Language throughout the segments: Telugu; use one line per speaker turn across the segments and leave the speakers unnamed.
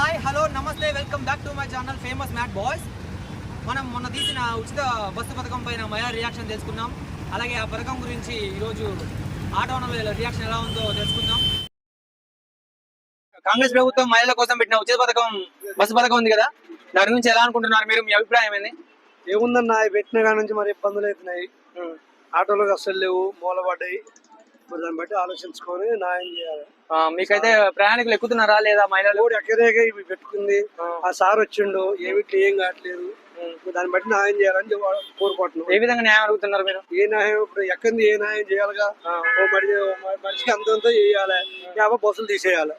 హాయ్ హలో నమస్తే welcome back to my channel famous mat boys. మనం మొన్న తీసిన ఉచిత బస్సు పథకం పైన మయా రియాక్షన్ తెలుసుకున్నాం అలాగే ఆ పథకం గురించి ఈరోజు ఆటో ఓనర్ల రియాక్షన్ ఎలా ఉందో తెలుసుకుందాం. కాంగ్రెస్ ప్రభుత్వం మహిళల కోసం పెట్టిన ఉచిత పథకం బస్సు పథకం ఉంది కదా? దాని గురించి ఎలా అనుకుంటున్నారు? మీరు మీ అభిప్రాయం ఏంది?
ఏముందన్న పెట్టిన కాడ నుంచి మరి ఇబ్బందులు అవుతున్నాయి. ఆటోలకు అస్సలు లేవు మూలపడ్డాయి మరి దాన్ని బట్టి ఆలోచించుకొని న్యాయం చేయాలి.
ఆ, మీకైతే ప్రయాణికులు ఎక్కుతున్నారా లేదా మహిళలు?
ఎక్కడేగా ఇవి పెట్టుకుంది. ఆ. సార్ వచ్చిండు ఏమిటి ఏం కావట్లేదు. ఇప్పుడు దాన్ని బట్టి న్యాయం చేయాలని చెప్పి కోరుకుంటున్నాం
ఏ విధంగా న్యాయం అడుగుతున్నారు మీరు?
ఏ న్యాయం ఇప్పుడు ఎక్కడిది ఏ న్యాయం చేయాలిగా? ఓ మరి ఓ మ- మనిషికి అంతంత చేయాలి. యాభై బస్సులు తీసేయాలి.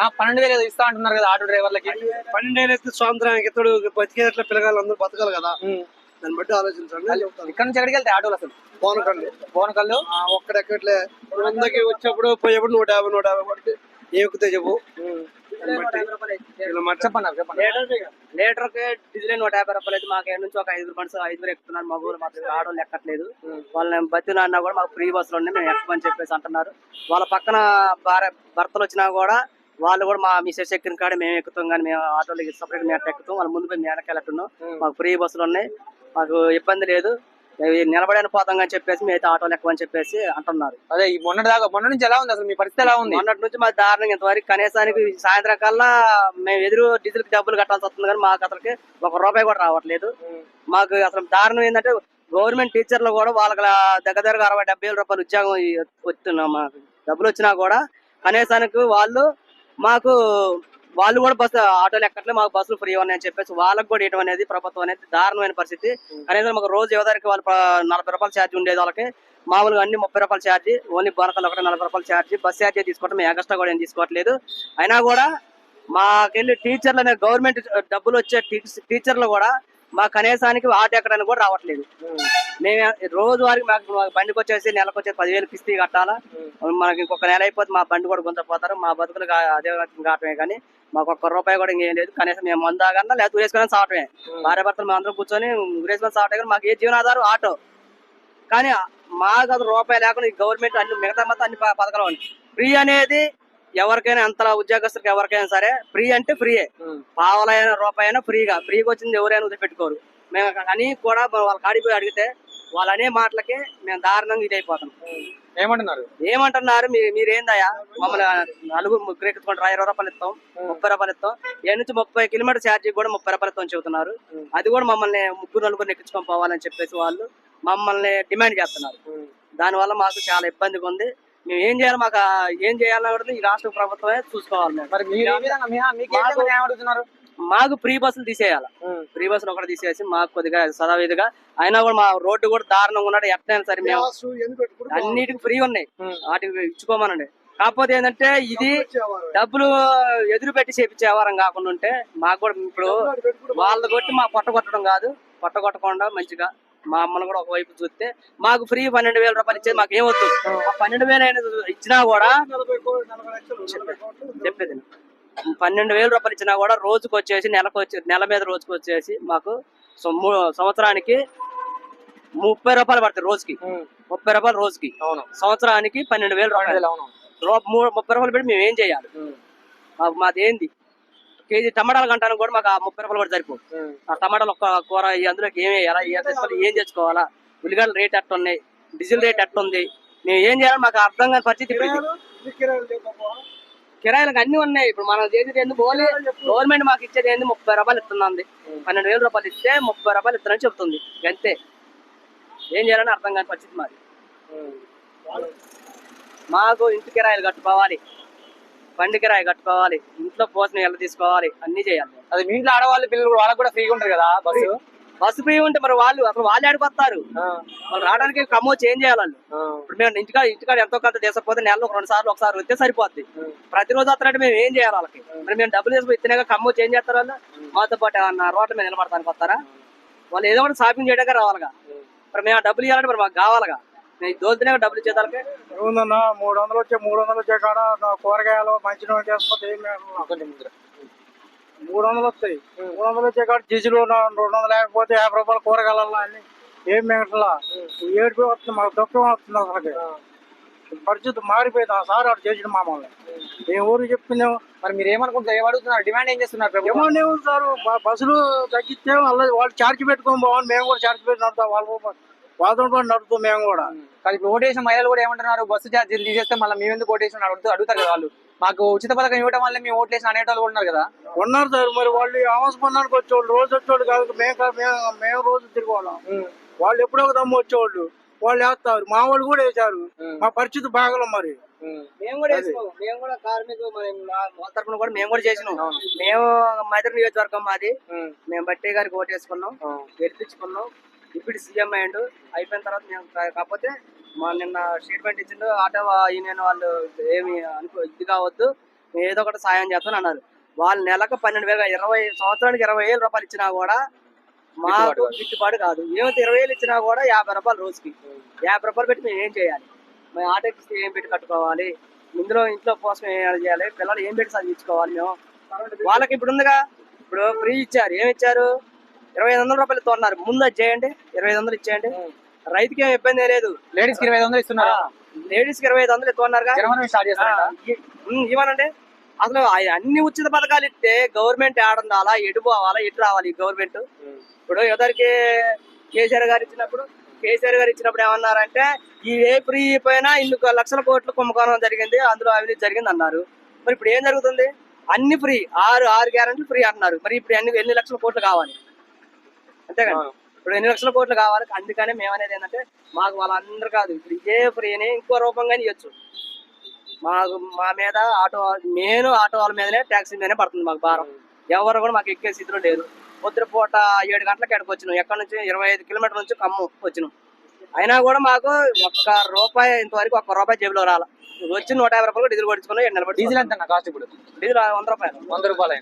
ఆ, పన్నెండు వేలు ఏదో ఇస్తా అంటున్నారు కదా ఆటో డ్రైవర్లకి.
పన్నెండేళ్ళు అయితే స్వాతంత్రానికి ఇతడు బతికేట్ల పిల్లగాళ్ళు అందరూ బతకాలి కదా. దాన్ని బట్టి ఆలోచించండి.
ఇక్కడ నుంచి ఎక్కడికి వెళ్తే ఆటోలు అసలు?
పోనకండి
బోనకల్లు
ఆ, ఒక్కడెక్కట్లే. వందకి వచ్చేప్పుడు పోయేప్పుడు నూట యాభై నూట యాభై పడితే ఏకుతే చెప్పు.
చెప్పండి చెప్పండి
లీటర్కి డీజిల్ నూట యాభై రూపాయలు అయితే మాకు నుంచి ఒక ఐదు మనుషులు ఐదుగురు ఎక్కుతున్నారు. మగవాళ్ళు మాకు ఆడవాళ్ళు ఎక్కట్లేదు. వాళ్ళని బతిన అన్నా కూడా మాకు ఫ్రీ బస్సులు ఉన్నాయి మేము ఎక్కమని చెప్పేసి అంటున్నారు. వాళ్ళ పక్కన భార్య భర్తలు వచ్చినా కూడా వాళ్ళు కూడా మా మిసెస్ ఎక్కిన కాడ మేము ఎక్కుతాం కానీ మేము ఆటోలో సపరేట్ మేము ఎక్కుతాం. వాళ్ళ ముందు పోయి మేము వెనకెళ్ళట్టున్నాం మాకు ఫ్రీ బస్సులు ఉన్నాయి. మాకు ఇబ్బంది లేదు. నిలబడని పోతాం అని చెప్పేసి మేము ఆటోలు ఎక్కమని చెప్పేసి అంటున్నారు.
అదే ఈ మొన్నటి దాకా మొన్న నుంచి ఎలా ఉంది అసలు? మీ పరిస్థితి ఎలా ఉంది?
మొన్నటి నుంచి మా దారుణంగా ఇంతవరకు కనీసానికి సాయంత్రం కల్లా మేము ఎదురు డీజిల్కి డబ్బులు కట్టాల్సి వస్తుంది కానీ మాకు అసలుకి ఒక రూపాయి కూడా రావట్లేదు. మాకు అసలు దారుణం ఏంటంటే గవర్నమెంట్ టీచర్లు కూడా వాళ్ళకి దగ్గర దగ్గర అరవై డెబ్బై వేల రూపాయలు ఉద్యోగం వస్తున్నాం మాకు. డబ్బులు వచ్చినా కూడా కనీసానికి వాళ్ళు మాకు వాళ్ళు కూడా బస్సు ఆటోలు ఎక్కట్లే మాకు బస్సులు ఫ్రీ ఉన్నాయని చెప్పేసి వాళ్ళకి కూడా ఇవ్వడం అనేది ప్రభుత్వం అనేది దారుణమైన పరిస్థితి. కనీసం మాకు రోజు యువతరికి వాళ్ళు నలభై రూపాయలు ఛార్జ్ ఉండేది వాళ్ళకి. మామూలుగా అన్ని ముప్పై రూపాయలు ఛార్జ్ ఓన్లీ బోనకల్ ఒకటి నలభై రూపాయలు ఛార్జ్ బస్ ఛార్జ్ తీసుకోవటం ఎగస్ట్రా కూడా ఏం తీసుకోవట్లేదు. అయినా కూడా మాకెళ్ళి టీచర్లు అనే గవర్నమెంట్ డబ్బులు వచ్చే టీచర్లు కూడా మా కనీసానికి ఆటో ఎక్కడానికి కూడా రావట్లేదు. మేము రోజువారికి మాకు బండికి వచ్చేసి నెలకు వచ్చేసి పదివేలు కిస్తీ కట్టాలా. మనకి ఇంకొక నెల అయిపోతే మా బండి కూడా గుంతపోతారు. మా బతుకులు అదే కావటమే కానీ మాకు ఒక్క రూపాయి కూడా ఇంకేం లేదు. కనీసం మేము మందాగన్నా లేదా ఊరేసుకొని సావటమే. భార్య భర్తలు మేము అందరం కూర్చొని ఊరేసుకొని సావటమే కానీ మాకు ఏ జీవనాధారం ఆటో. కానీ మాకు అది రూపాయి లేకుండా గవర్నమెంట్ అన్ని మిగతా మొత్తం అన్ని పథకాలు ఉన్నాయి. ఫ్రీ అనేది ఎవరికైనా అంతలా ఉద్యోగస్తులకు ఎవరికైనా సరే ఫ్రీ అంటే ఫ్రీయే పావలైన రూపాయి అయినా ఫ్రీగా. ఫ్రీగా వచ్చింది ఎవరైనా వదిలిపెట్టుకోరు. మేము అని కూడా వాళ్ళ కాడికి పోయి అడిగితే వాళ్ళు అనే మాటలకి మేము దారుణంగా ఇది అయిపోతాం
ఏమంటున్నారు?
ఏమంటున్నారు? మీరు మీరేందయ్యా? మమ్మల్ని నలుగురు ముగ్గురు ఎక్కుతుకుంటారు ఇరవై రూపాయలు ఇస్తాం ముప్పై రూపాయలు ఇస్తాం. ఏ నుంచి ముప్పై కిలోమీటర్ ఛార్జీ కూడా ముప్పై రూపాయలు ఇస్తాం చెబుతున్నారు. అది కూడా మమ్మల్ని ముగ్గురు నలుగురు ఎక్కించుకొని పోవాలని చెప్పేసి వాళ్ళు మమ్మల్ని డిమాండ్ చేస్తున్నారు. దానివల్ల మాకు చాలా ఇబ్బందిగా ఉంది. మేము ఏం చేయాలి మాకు ఏం చేయాలన్నది ఈ రాష్ట్ర ప్రభుత్వమే చూసుకోవాలి.
మరి మీకు అడుగుతున్నారు
ఫ్రీ బస్సులు తీసేయాలి. ఫ్రీ బస్సులు ఒకటి తీసేసి మాకు కొద్దిగా సదావిధిగా అయినా కూడా మా రోడ్డు కూడా దారుణంగా ఉన్నాడు ఎట్లయినా సరే మేము. అన్నిటికి ఫ్రీ ఉన్నాయి. వాటికి ఇచ్చుకోమనండి. కాకపోతే ఏంటంటే ఇది. డబ్బులు ఎదురు పెట్టి చేపించే వ్యవహారం కాకుండా ఉంటే మాకు కూడా ఇప్పుడు వాళ్ళ కొట్టి మా పొట్ట కొట్టడం కాదు. పొట్ట కొట్టకుండా మంచిగా మా అమ్మని కూడా ఒకవైపు చూస్తే మాకు ఫ్రీ పన్నెండు వేల రూపాయలు ఇచ్చేది మాకు ఆ. పన్నెండు వేలు అయినా ఇచ్చినా కూడా. చెప్పేది పన్నెండు వేల రూపాయలు ఇచ్చినా కూడా రోజుకు వచ్చేసి నెలకు వచ్చి నెల మీద రోజుకు వచ్చేసి మాకు సంవత్సరానికి ముప్పై రూపాయలు పడతాయి రోజుకి. ముప్పై రూపాయలు రోజుకి.
అవును.
సంవత్సరానికి పన్నెండు వేల రూపాయలు. ముప్పై రూపాయలు పెట్టి మేము ఏం చేయాలి మాకు మాది ఏంది కేజీ టమాటాలు కంటానికి కూడా మాకు ముప్పై రూపాయలు కూడా సరిపో ఆ. టమాటాలు ఒక్క కూర అందులోకి ఏమి వేయాలా? ఏం తెచ్చుకోవాలి ఏం తెచ్చుకోవాలా? ఉల్లిగడ్డల రేట్ ఎట్ట ఉన్నాయి డీజిల్ రేట్ ఎట్ట ఉంది మేము ఏం చేయాలి మాకు అర్థం కాని పరిస్థితి. కిరాయిలకు అన్ని ఉన్నాయి. ఇప్పుడు మనం చేసేది ఎందుకు ఓన్లీ గవర్నమెంట్ మాకు ఇచ్చేది ఏంది? ముప్పై రూపాయలు ఇస్తుంది పన్నెండు వేల రూపాయలు ఇస్తే ముప్పై రూపాయలు ఇస్తానని చెప్తుంది. అంతే ఏం చేయాలని అర్థం కాని పరిస్థితి మాది. మాకు ఇంటి కిరాయిలు కట్టుకోవాలి. బండి కిరాయి కట్టుకోవాలి ఇంట్లో పోసిన ఎలా తీసుకోవాలి అన్ని చేయాలి.
అది మీ ఇంట్లో ఆడవాళ్ళు పిల్లలు వాళ్ళకి కూడా ఫ్రీగా ఉంటది కదా బస్సు?
బస్సు ఫ్రీ ఉంటే మరి వాళ్ళు అసలు వాళ్ళు ఆడిపోతారు. వాళ్ళు రావడానికి ఖమ్మం చేంజ్ చేయాలి వాళ్ళు. ఇప్పుడు మేము ఇంటికాడ ఇంటికాడ ఎంతో కొంత తీసుకపోతే నెలలో ఒక రెండు సార్లు ఒకసారి వస్తే సరిపోద్ది. ప్రతిరోజు వస్తారంటే మేము ఏం చేయాలి వాళ్ళకి? మరి మేము డబ్బులు తీసుకుని ఇచ్చినాక ఖమ్మం చేంజ్ చేస్తారు వాళ్ళు. మాతో పాటు ఏమన్నా రోడ్ల మీద నిలబడతానికి వస్తారా? వాళ్ళు ఏదో ఒకటి షాపింగ్ చేయడానికి రావాలిగా మరి మేము ఆ డబ్బులు ఇవ్వాలంటే మరి మాకు కావాలిగా. దోల్తేనే డబ్బులు ఇచ్చేదానికి?
ఏముందన్నా మూడు వందలు వచ్చే మూడు వందలు వచ్చే కాడ నా కూరగాయలు మంచి నూనె చేసుకుంటే ఏం మేడం? వందలు వస్తాయి. మూడు వందలు వచ్చే కాడ డీజిల్ రెండు వందలు లేకపోతే యాభై రూపాయలు కూరగాయలు అన్ని ఏం మిగట్లా? ఏడిపోయి వస్తుంది మాకు దుఃఖం వస్తుంది అసలుకి. పరిస్థితి మారిపోయింది. ఆ సార్ అటు చేసిన మామూలు
మేము. ఊరికి చెప్తున్నాము
మరి మీరు ఏమనుకుంటారు ఏమడుగుతున్నారు డిమాండ్ ఏం చేస్తున్నారు
ఏమన్నా ఏముంది సార్? బస్సులు తగ్గిస్తే అలా వాళ్ళు ఛార్జ్ పెట్టుకొని పోవాలి. మేము కూడా ఛార్జ్ పెట్టి నడుతాం వాళ్ళ వాళ్ళతో నడుతాం మేము కూడా.
కానీ ఇప్పుడు ఓటేసిన మహిళలు కూడా ఏమంటున్నారు బస్సు ఛార్జీలు తీసేస్తే మళ్ళీ మేము ఎందుకు ఓటేసిన అడుగుతూ అడుగుతారు కదా వాళ్ళు. మాకు ఉచిత పథకం ఇవ్వడం వల్ల మేము ఓట్లేసిన అనేటోళ్ళు కూడా ఉన్నారు కదా.
ఉన్నారు సార్ మరి వాళ్ళు ఆవాస పన్నానికి వచ్చేవాళ్ళు రోజు వచ్చేవాళ్ళు కాదు మేము మేము రోజు తిరిగేవాళ్ళం. వాళ్ళు ఎప్పుడో ఒక దమ్ము వచ్చేవాళ్ళు వాళ్ళు వేస్తారు. మా వాళ్ళు కూడా వేశారు. మా పరిస్థితి బాగలం మరి.
మేము. కూడా వేసినాం. మేము కూడా కార్మికులు కూడా మేము కూడా చేసినాం. మేము మైత్రి నియోజకవర్గం మాది. మేము. బట్టి గారికి ఓటు వేసుకున్నాం గెలిపించుకున్నాం. ఇప్పుడు సీఎం అయ్యిండు. అయిపోయిన తర్వాత మేము కాకపోతే మా నిన్న స్టేట్మెంట్ ఇచ్చిండు ఆటో యూనియన్ వాళ్ళు ఏమి అనుకో ఇది కావద్దు మేము ఏదో ఒకటి సాయం చేస్తామని అన్నారు. వాళ్ళు నెలకు పన్నెండు వేల ఇరవై సంవత్సరానికి ఇరవై వేలు రూపాయలు ఇచ్చినా కూడా మాకు గిట్టుబాటు కాదు. ఏమైతే ఇరవై వేలు ఇచ్చినా కూడా యాభై రూపాయలు రోజుకి. యాభై రూపాయలు పెట్టి మేము ఏం చేయాలి? మేము ఆటోకి ఏం పెట్టి కట్టుకోవాలి? ఇందులో ఇంట్లో కోసం ఏం చేయాలి? పిల్లలు ఏం పెట్టి చదివించుకోవాలి మేము? వాళ్ళకి ఇప్పుడు ఉందిగా. ఇప్పుడు ఫ్రీ ఇచ్చారు. ఏమి ఇచ్చారు? ఇరవై ఐదు వందల రూపాయలు తోన్నారు ముందు చేయండి. ఇరవై ఐదు వందలు ఇచ్చేయండి. రైతుకి ఏం ఇబ్బంది లేదు.
లేడీస్కి ఇరవై ఐదు వందలు ఇస్తున్నారు.
లేడీస్కి ఇరవై ఐదు వందలు
చేస్తారా?
ఇవ్వనండి. అసలు అన్ని ఉచిత పథకాలు ఇస్తే గవర్నమెంట్ ఆడుండాలా ఎటు పోవాలా? ఎటు రావాలి గవర్నమెంట్? ఇప్పుడు ఎవరికి కేసీఆర్ గారు ఇచ్చినప్పుడు కేసీఆర్ గారు ఇచ్చినప్పుడు ఏమన్నారంటే ఈ ఏ ఫ్రీ పోయినా ఇన్ని లక్షల కోట్లు కుంభకోణం జరిగింది. అందులో అవినీతి జరిగింది అన్నారు. మరి ఇప్పుడు ఏం జరుగుతుంది? అన్ని ఫ్రీ ఆరు ఆరు గ్యారెంటీలు ఫ్రీ అంటున్నారు. మరి ఇప్పుడు ఎన్ని ఎన్ని లక్షల కోట్లు కావాలి? అంతేగా ఇప్పుడు ఎన్ని లక్షల కోట్లు కావాలి? అందుకనే మేము అనేది ఏంటంటే మాకు వాళ్ళందరూ కాదు. ఇప్పుడు ఇదే ఫ్రీని ఇంకో రూపంగానే ఇవ్వచ్చు మాకు మా మీద ఆటో నేను ఆటో వాళ్ళ మీదనే ట్యాక్సీ మీదనే పడుతుంది మాకు భారం. ఎవరు కూడా మాకు ఎక్కే స్థితిలో పొద్దున పూట ఏడు గంటలకు ఎక్కడికి వచ్చినాం. ఎక్కడి నుంచి? ఇరవై ఐదు కిలోమీటర్ల నుంచి ఖమ్మం వచ్చినాం. అయినా కూడా మాకు ఒక్క రూపాయి ఇంతవరకు ఒక్క రూపాయి జేబులో రాల. వచ్చి నూట యాభై రూపాయలు డీజిల్ కొడుచుకున్నాం ఎండ నిలబడి
డీజిల్ ఎంత కాస్ట్ ఇప్పుడు?
డీజిల్ వంద రూపాయలు.
వంద రూపాయలు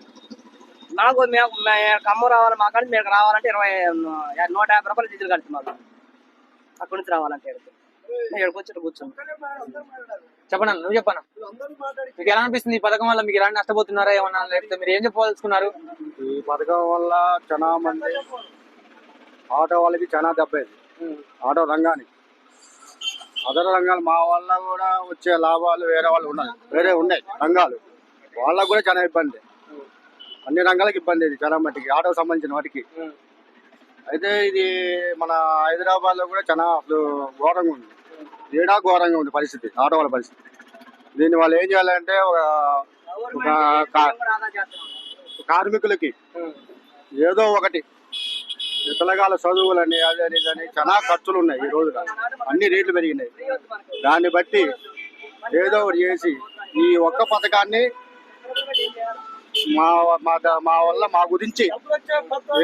నాకు మేము మే- ఖమ్మం రావాలి మా కాడ మీకు రావాలంటే ఇరవై నూట యాభై రూపాయలు డీజిల్ కలిసి మాకు అక్కడి నుంచి రావాలంటే ఇక్కడికి. ఇక్కడికి వచ్చి ఇటు కూర్చున్నాం
చెప్పనా నువ్వు చెప్పనా? మీకు ఎలా అనిపిస్తుంది ఈ పథకం వల్ల మీకు ఎలాంటి నష్టపోతున్నారా ఏమన్నా లేకపోతే మీరు ఏం చెప్పదలుచుకున్నారు?
ఈ పథకం వల్ల చాలా మంది ఆటో వాళ్ళకి చాలా దెబ్బేది ఆటో రంగానికి. అదర్ రంగాలు మా వల్ల కూడా వచ్చే లాభాలు వేరే వాళ్ళు ఉన్నాయి. వేరే ఉన్నాయి రంగాలు. వాళ్ళకు కూడా చాలా ఇబ్బంది. అన్ని రంగాలకు ఇబ్బంది ఇది చాలా మట్టికి ఆటోకి సంబంధించిన వాటికి. అయితే ఇది మన హైదరాబాద్లో కూడా చాలా అసలు ఘోరంగా ఉంది. ఏడా ఘోరంగా ఉంది పరిస్థితి ఆటో వాళ్ళ పరిస్థితి. దీన్ని వాళ్ళు ఏం చేయాలంటే ఒక కార్మికులకి ఏదో ఒకటి పిల్లగాల చదువులని అదని ఇదని చాలా ఖర్చులు ఉన్నాయి ఈ రోజున. అన్ని రేట్లు పెరిగినాయి. దాన్ని బట్టి ఏదో ఒకటి చేసి ఈ ఒక్క పథకాన్ని మా మా మా వల్ల మా గురించి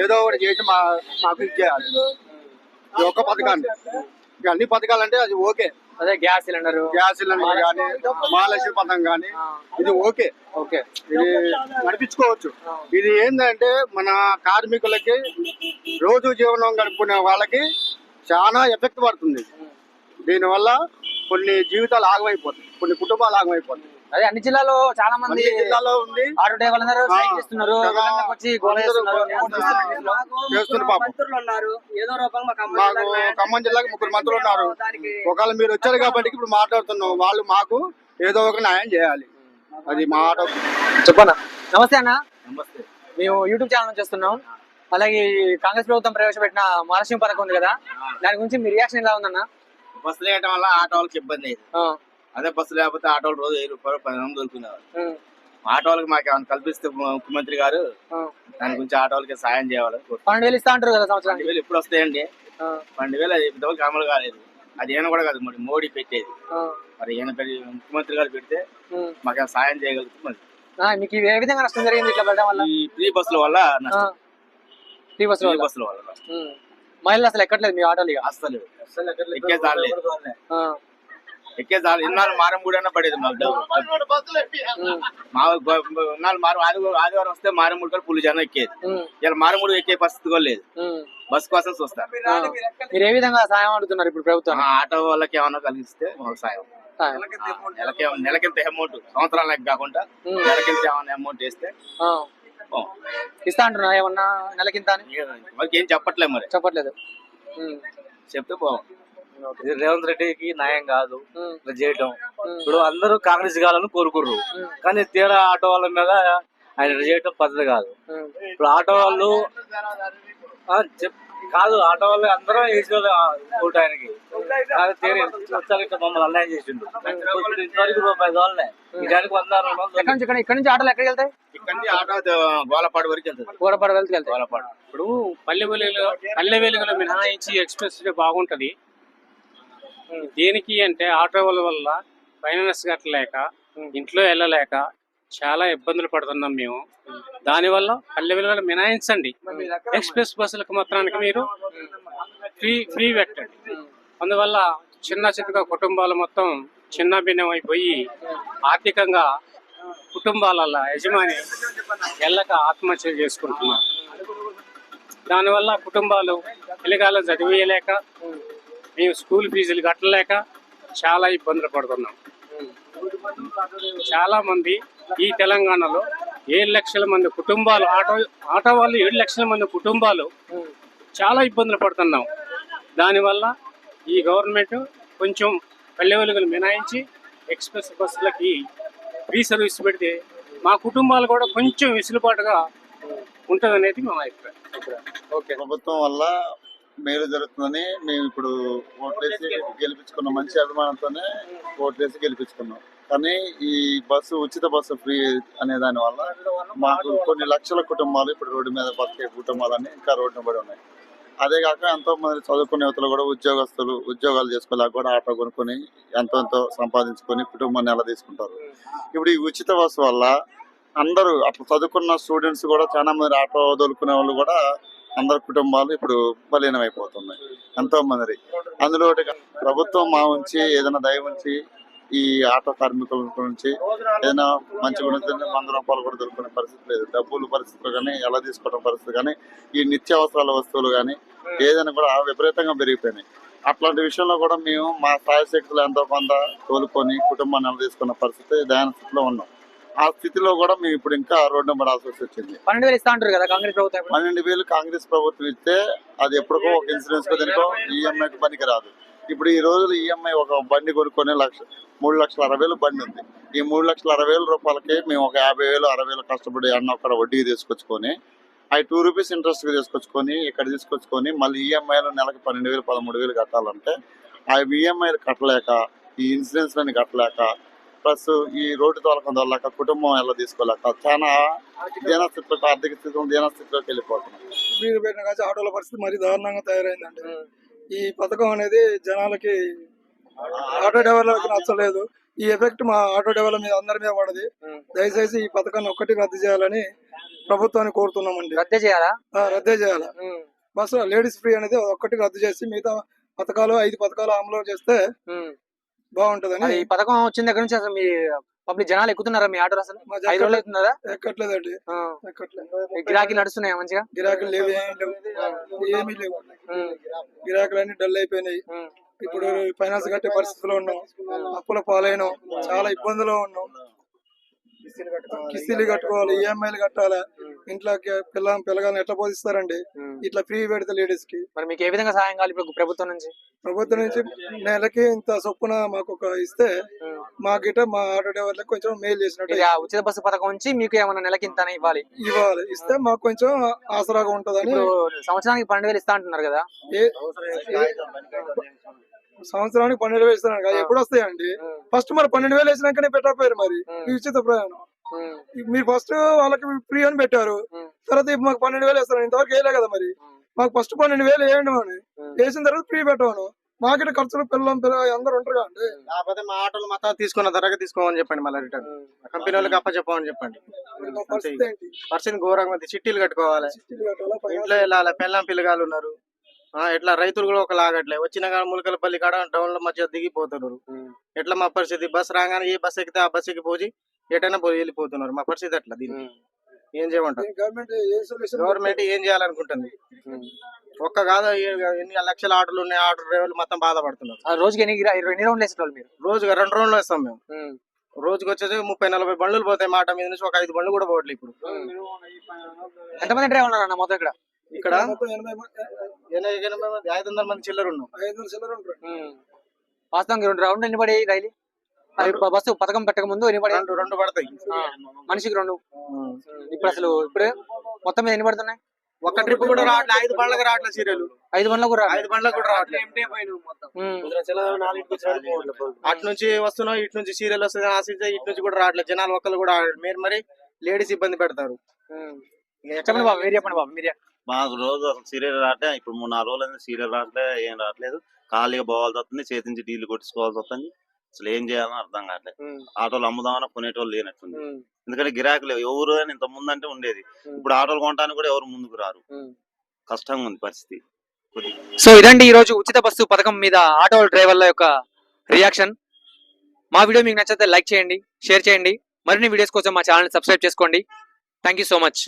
ఏదో ఒకటి చేసి మా మాకు ఇచ్చేయాలి ఈ ఒక్క పథకాన్ని. ఇక అన్ని పథకాలంటే అది ఓకే.
అదే గ్యాస్ సిలిండర్.
గ్యాస్ సిలిండర్ కానీ మహాలక్ష్మి పథకం కానీ ఇది ఓకే.
ఓకే.
ఇది నడిపించుకోవచ్చు. ఇది ఏంటంటే మన కార్మికులకి రోజు జీవనం గడుపుకునే వాళ్ళకి చాలా ఎఫెక్ట్ పడుతుంది. దీనివల్ల కొన్ని జీవితాలు ఆగమైపోతాయి. కొన్ని కుటుంబాలు ఆగమైపోతాయి.
అదే అన్ని జిల్లాలో చాలా మంది
జిల్లాలో ఉంది
ఆటో డ్రైవర్లు అందరూ స్ట్రైక్ చేస్తున్నారు. వచ్చి గోల.
మంత్రులు ఉన్నారు. ఏదో రూపంగా
ఖమ్మం జిల్లాకి ముగ్గురు మంత్రులు ఉన్నారు. ఒకవేళ మీరు వచ్చారు కాబట్టి ఇప్పుడు మాట్లాడుతున్నాం. వాళ్ళు మాకు ఏదో ఒక న్యాయం చేయాలి. అది మా ఆటో
చెప్పనా? నమస్తే అన్న.
నమస్తే.
మేము యూట్యూబ్ ఛానల్ నుంచి వస్తున్నాం. అలాగే ఈ కాంగ్రెస్ ప్రభుత్వం ప్రవేశపెట్టిన మహాలక్ష్మి పథకం ఉంది కదా. దాని గురించి మీ రియాక్షన్ ఎలా ఉందన్న?
బస్సు లేయటం వల్ల ఆటో వాళ్ళకి ఇబ్బంది అయింది.
ఆ,
అదే బస్సు లేకపోతే ఆటోలు రోజు వెయ్యి రూపాయలు పది మంది దొరుకుతున్నారు
ఉమ్,
ఆటో వాళ్ళకి మాకు ఏమైనా కల్పిస్తే ముఖ్యమంత్రి గారు. దాని గురించి ఆటో వాళ్ళకి సాయం చేయాలి.
పన్నెండు వేలు ఇస్తా అంటారు కదా
పన్నెండు
సంవత్సరానికి
వేలు ఎప్పుడు వస్తాయండి? పన్నెండు వేలు అది ఇంతవరకు అమలు కాలేదు. అది ఈయన కూడా కాదు మరి మోడీ పెట్టేది. మరి ఈయన ముఖ్యమంత్రి గారు పెడితే. మాకు సాయం చేయగలుగుతుంది
మీకు ఏ విధంగా నష్టం జరిగింది ఇట్లా పెట్టడం వల్ల?
ఈ ఫ్రీ బస్సుల వల్ల నష్టం.
ఫ్రీ బస్
ఫ్రీ బస్సుల వల్ల.
మహిళలు అసలు ఎక్కట్లేదు మీ ఆటోలు ఇక?
అస్సలు ఎక్కే ఎక్కే చాలు ఇన్నాళ్ళు మారం కూడా పడేది మాకు మా ఇన్నాళ్ళు మారం ఆదివారం ఆదివారం వస్తే మారమూడు కూడా పులి జనం ఎక్కేది. ఇలా మారమూడు ఎక్కే పరిస్థితి కూడా లేదు. బస్ కోసం చూస్తారు.
మీరు ఏ విధంగా సాయం అడుగుతున్నారు ఇప్పుడు ప్రభుత్వం
ఆటో వాళ్ళకి ఏమన్నా కలిగిస్తే సాయం. నెలకింత అమౌంట్ సంవత్సరాల లెక్క కాకుండా. నెలకింత ఏమన్నా అమౌంట్ వేస్తే.
ఇస్తా అంటున్నా ఏమన్నా నెలకింత
ఏ- చెప్పట్లేదు మరి.
చెప్పట్లేదు.
చెప్తే బాగుంది
ఇది రేవంత్ రెడ్డికి న్యాయం కాదు. ఇట్లా చేయటం. ఇప్పుడు అందరూ కాంగ్రెస్ కావాలని కోరుకుర్రు. కానీ తీరా ఆటో వాళ్ళ మీద ఆయన చేయటం పద్ధతి కాదు. ఇప్పుడు ఆటో వాళ్ళు కాదు ఆటో వాళ్ళు అందరం వేసి ఓటు ఆయనకి. మమ్మల్ని అన్యాయం చేసిండు ఇంతవరకు రూపాయి వాళ్ళే ఈ దానికి వంద
ఇక్కడ నుంచి ఆటోలు ఎక్కడికి వెళ్తాయి?
ఇక్కడ నుంచి ఆటో గోలపాడు వరకు వెళ్తుంది.
గోడపాడు వెళ్తే వెళ్తాయి.
గోలపాడు.
ఇప్పుడు పల్లె వెలుగులో పల్లె వెలుగులో మినహాయించి ఎక్స్ప్రెస్ బాగుంటది. దేనికి అంటే ఆటో వాళ్ళ వల్ల ఫైనాన్స్ కట్టలేక ఇంట్లో వెళ్ళలేక చాలా ఇబ్బందులు పడుతున్నాం మేము. దానివల్ల పల్లె వెలుగులో మినహాయించండి. ఎక్స్ప్రెస్ బస్సులకు మాత్రానికి మీరు ఫ్రీ ఫ్రీ పెట్టండి. అందువల్ల చిన్న చిన్నగా కుటుంబాలు మొత్తం చిన్న భిన్నం అయిపోయి ఆర్థికంగా కుటుంబాల యజమాని ఎల్లక ఆత్మహత్య చేసుకుంటున్నారు. దానివల్ల కుటుంబాలు పిల్లగాళ్ళు చదివేయలేక మేము స్కూల్ ఫీజులు కట్టలేక చాలా ఇబ్బందులు పడుతున్నాం. చాలా మంది ఈ తెలంగాణలో ఏడు లక్షల మంది కుటుంబాలు ఆటో ఆటో వాళ్ళు ఏడు లక్షల మంది కుటుంబాలు చాలా ఇబ్బందులు పడుతున్నాం. దానివల్ల ఈ గవర్నమెంట్ కొంచెం పల్లె వెలుగులు మినాయించి ఎక్స్ప్రెస్ బస్సులకి ఫ్రీ సర్వీస్ పెడితే మా కుటుంబాలు కూడా కొంచెం వెసులుబాటుగా ఉంటుందనేది మా అభిప్రాయం.
ప్రభుత్వం వల్ల మేలు జరుగుతుందని మేము ఇప్పుడు ఓట్లేసి గెలిపించుకున్నాం మంచి అభిమానంతోనే ఓట్లేసి గెలిపించుకున్నాం. కానీ ఈ బస్సు ఉచిత బస్సు ఫ్రీ అనే దాని వల్ల మాకు కొన్ని లక్షల కుటుంబాలు ఇప్పుడు రోడ్డు మీద బతికే కుటుంబాలన్నీ ఇంకా రోడ్డు పడి ఉన్నాయి. అదే కాక ఎంతో మంది చదువుకునే యువతలు కూడా ఉద్యోగస్తులు ఉద్యోగాలు చేసుకోలేక కూడా ఆటో కొనుక్కొని ఎంతో ఎంతో సంపాదించుకొని కుటుంబాన్ని ఎలా తీసుకుంటారు. ఇప్పుడు ఈ ఉచిత బస్సు వల్ల అందరూ అట్లా చదువుకున్న స్టూడెంట్స్ కూడా చాలా మంది ఆటో దొరుకునే వాళ్ళు కూడా అందరి కుటుంబాలు ఇప్పుడు బలీనమైపోతున్నాయి. ఎంతో మంది అందులో ప్రభుత్వం మా ఉంచి ఏదైనా దయ ఉంచి ఈ ఆటో కార్మికుల గురించి ఏదైనా మంచి గురించి వంద రూపాయలు కూడా దొరుకునే పరిస్థితి లేదు. డబ్బులు పరిస్థితులు కానీ ఎలా తీసుకోవడం పరిస్థితి కానీ ఈ నిత్యావసరాల వస్తువులు కానీ ఏదైనా కూడా విపరీతంగా పెరిగిపోయినాయి. అట్లాంటి విషయంలో కూడా మేము మా స్థాయి శక్తులు ఎంతో కొంత తోలుకొని కుటుంబాన్ని నిలదీసుకున్న పరిస్థితి దాని స్థితిలో ఉన్నాం. ఆ స్థితిలో కూడా మేము ఇప్పుడు ఇంకా రోడ్డు పడాల్సి వచ్చింది
పన్నెండు వేలు ఇస్తా అంటారు కదా కాంగ్రెస్ ప్రభుత్వం.
పన్నెండు వేలు కాంగ్రెస్ ప్రభుత్వం ఇస్తే అది ఎప్పటికో ఒక ఇన్సూరెన్స్ దీనికో ఈఎంఐకి పనికి రాదు. ఇప్పుడు ఈ రోజులు ఈఎంఐ ఒక బండి కొనుక్కొని లక్ష మూడు లక్షల అరవై వేలు బండి ఉంది. ఈ మూడు లక్షల అరవై వేల రూపాయలకి మేము ఒక యాభై వేలు అరవై వేలు కష్టపడి అన్న అక్కడ వడ్డీకి తీసుకొచ్చుకొని అవి టూ రూపీస్ ఇంట్రెస్ట్ తీసుకొచ్చుకొని ఇక్కడ తీసుకొచ్చుకొని మళ్ళీ ఈఎంఐలు నెలకి పన్నెండు వేలు పదమూడు వేలు కట్టాలంటే ఆ ఈఎంఐలు కట్టలేక ఈ ఇన్సూరెన్స్ లని కట్టలేక ప్లస్ ఈ రోడ్డు తోలకం తోలక కుటుంబం ఎలా తీసుకోలేక చాలా దీనస్థితిలోకి ఆర్థిక స్థితిలో దీనస్థితిలోకి వెళ్ళిపోతున్నాం.
మీరు పెట్టిన కాదు ఆటోల పరిస్థితి మరీ దారుణంగా తయారైందండి. ఈ పథకం అనేది జనాలకి ఆటో డ్రైవర్లకు నచ్చలేదు. ఈ ఎఫెక్ట్ మా ఆటో డ్రైవర్ల మీద అందరి మీద పడది. దయచేసి ఈ పథకాన్ని ఒక్కటి రద్దు చేయాలని ప్రభుత్వాన్ని కోరుతున్నామండి.
రద్దే చేయాలా?
ఆ, రద్దే చేయాలి? బస్సు లేడీస్ ఫ్రీ అనేది ఒక్కటి రద్దు చేసి మిగతా పథకాలు ఐదు పథకాలు అమలు చేస్తే బాగుంటదని
ఈ పథకం వచ్చిన దగ్గర నుంచి అసలు మీ పబ్లిక్ జనాలు ఎక్కుతున్నారా? మీ ఆటోలు అసలు? ఐదు రోజులు అవుతుందా
ఎక్కట్లేదండి.
గిరాకీలు నడుస్తున్నాయా మంచిగా?
గిరాకులు లేవు ఏమీ లేవు. ఏమీ లేవు. గిరాకులు అన్ని డల్ అయిపోయినాయి. ఇప్పుడు ఫైనాన్స్ కట్టే పరిస్థితిలో ఉన్నాం. అప్పుల పాలైనాం. చాలా ఇబ్బందులో ఉన్నాం. కిస్తీలు కట్టుకోవాలి ఈఎంఐలు కట్టాలి? ఇంట్లో పిల్ల పిల్లగాలను ఎట్లా పోషిస్తారండి ఇట్లా ఫ్రీ పెడితే లేడీస్కి.
మరి మీకు ఏ విధంగా సహాయం కావాలి ఇప్పుడు ప్రభుత్వం నుంచి?
ప్రభుత్వం నుంచి నెలకి ఇంత చొప్పున మాకు ఒక ఇస్తే మా గిట మా ఆటో డ్రైవర్లకు కొంచెం మేలు చేసినట్టు
ఉచిత బస్సు పథకం నుంచి మీకు ఏమైనా నెలకి ఇంత అని ఇవ్వాలి?
ఇవ్వాలి. ఇస్తే మాకు కొంచెం ఆసరాగా ఉంటదని
సంవత్సరానికి పన్నెండు వేలు ఇస్తా అంటున్నారు కదా.
సంవత్సరానికి పన్నెండు వేలు ఇస్తున్నాను కదా ఎప్పుడు వస్తాయండి? ఫస్ట్ మరి పన్నెండు వేలు వేసినాకనే పెట్టకపోయారు మరి? ఉచిత ప్రయాణం. మీరు ఫస్ట్ వాళ్ళకి ఫ్రీ అని పెట్టారు. తర్వాత ఇప్పుడు మాకు పన్నెండు వేలు వేస్తారు ఇంతవరకు వేయలే కదా మరి? మాకు ఫస్ట్ పన్నెండు వేలు వేయండి అని వేసిన తర్వాత ఫ్రీ పెట్టాను మాకిట ఖర్చులు పిల్లలు పిల్లలు అందరూ ఉంటారు కదండి.
కాకపోతే మా ఆటోలు మొత్తం తీసుకున్న ధరగా తీసుకోమని చెప్పండి మళ్ళీ రిటర్న్. కంపెనీ వాళ్ళకి అప్పచెప్పమని చెప్పండి.
మా పరిస్థితి
ఘోరంగా ఉంది. చిట్టీలు కట్టుకోవాలి. ఇంట్లో వెళ్ళాలి. పెళ్ళం పిల్లగాలు ఉన్నారు. ఎట్లా రైతులు కూడా ఒక లాగట్లే వచ్చిన కాడ ములకలపల్లి కాడ డౌన్లో మధ్య దిగిపోతున్నారు. ఎట్లా మా పరిస్థితి? బస్ రాగానే ఏ బస్ ఎక్కితే ఆ బస్ ఎక్కి పోయి ఎటైనా పోయి వెళ్ళిపోతున్నారు. మా పరిస్థితి అట్లా దీన్ని ఏం చేయమంటారు?
గవర్నమెంట్ ఏ
చేయాలనుకుంటుంది? ఒక్క కాదు ఎన్ని లక్షల ఆటోలు ఉన్నాయి ఆటో డ్రైవర్లు మొత్తం బాధపడుతున్నారు.
ఆ రోజుకి ఎన్ని ఎన్ని రౌండ్లు వేసేటోళ్ళు మీరు?
రోజుగా రెండు రోజులు వేస్తాం మేము. రోజుకి వచ్చేసి ముప్పై నలభై బండ్లు పోతాయి. మాట మీద నుంచి ఒక ఐదు బండ్లు కూడా పోవట్లేదు ఇప్పుడు.
ఎంతమంది డ్రైవర్ ఉన్నారు అన్న మొత్తం ఇక్కడ?
ఇక్కడ
మంది-
ఐదు వందల మంది చిల్లర.
వాస్తవంగా రెండు రౌండ్ ఎన్ని పడాయి రైలు? బస్సు పథకం పెట్టక ముందు ఎన్ని పడాయి?
రెండు రెండు పడతాయి.
ఆ, మనిషికి రెండు. ఇప్పుడు అసలు ఇప్పుడు మొత్తం మీద ఎన్ని పడుతున్నాయి?
ఒక ట్రిప్ కూడా రావట్లేదు ఐదు బండ్లకు రావట్లేదు సీరియల్.
ఐదు బండ్లకు కూడా
ఐదు బండ్లకు కూడా రావట్లేదు. అటు నుంచి వస్తున్నాం ఇటు నుంచి సీరియల్ వస్తుంది ఆశిస్తే ఇటు నుంచి కూడా రావట్లేదు జనాలు ఒక్కరు కూడా. మీరు మరి లేడీస్ ఇబ్బంది పెడతారు.
చెప్పండి బాబు మీరు చెప్పండి బాబు మీరు
మాకు రోజు అసలు సీరియల్ రావట్లే. ఇప్పుడు మూడు నాలుగు రోజులు సీరియల్ రావట్లే ఏం రావట్లేదు. ఖాళీగా పోవాల్సి వస్తుంది చేతి నుంచి డీలు కొట్టుకోవాల్సి వస్తుంది. అసలు ఏం చేయాలని అర్థం కావట్లేదు. ఆటోలు అమ్ముదామని కొనేటోళ్ళు లేనట్టుంది. ఎందుకంటే గిరాకీ లేవు ఎవరు అని ఇంత ముందు అంటే ఉండేది. ఇప్పుడు ఆటోలు కొనడానికి కూడా ఎవరు ముందుకు రారు. కష్టంగా ఉంది పరిస్థితి.
సో ఇదండి ఈ రోజు ఉచిత బస్సు పథకం మీద ఆటో డ్రైవర్ల యొక్క రియాక్షన్. మా వీడియో మీకు నచ్చితే లైక్ చేయండి షేర్ చేయండి. మరిన్ని వీడియోస్ కోసం మా ఛానల్ సబ్స్క్రైబ్ చేసుకోండి. Thank you so much